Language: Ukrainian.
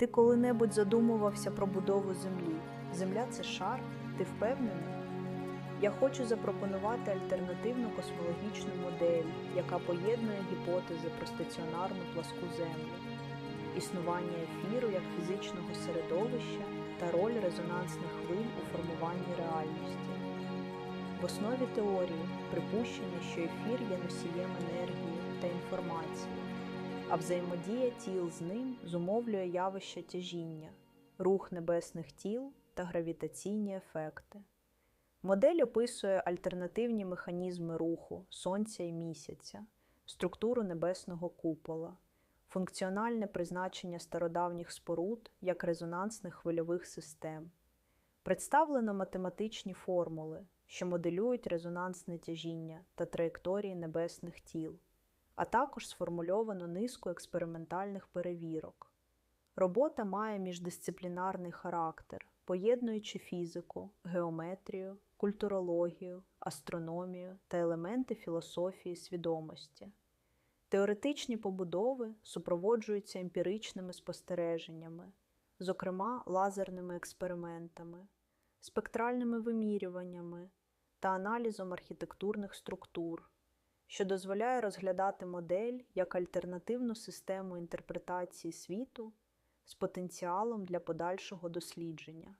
Ти коли-небудь задумувався про будову Землі? Земля це шар? Ти впевнений? Я хочу запропонувати альтернативну космологічну модель, яка поєднує гіпотези про стаціонарну пласку Землю, існування ефіру як фізичного середовища та роль резонансних хвиль у формуванні реальності. В основі теорії припущення, що ефір є носієм енергії та інформації, а взаємодія тіл з ним зумовлює явище тяжіння, рух небесних тіл та гравітаційні ефекти. Модель описує альтернативні механізми руху Сонця і місяця, структуру небесного купола, функціональне призначення стародавніх споруд як резонансних хвильових систем. Представлено математичні формули, що моделюють резонансне тяжіння та траєкторії небесних тіл, а також сформульовано низку експериментальних перевірок. Робота має міждисциплінарний характер, поєднуючи фізику, геометрію, культурологію, астрономію та елементи філософії свідомості. Теоретичні побудови супроводжуються емпіричними спостереженнями, зокрема лазерними експериментами, спектральними вимірюваннями та аналізом архітектурних структур, що дозволяє розглядати модель як альтернативну систему інтерпретації світу з потенціалом для подальшого дослідження.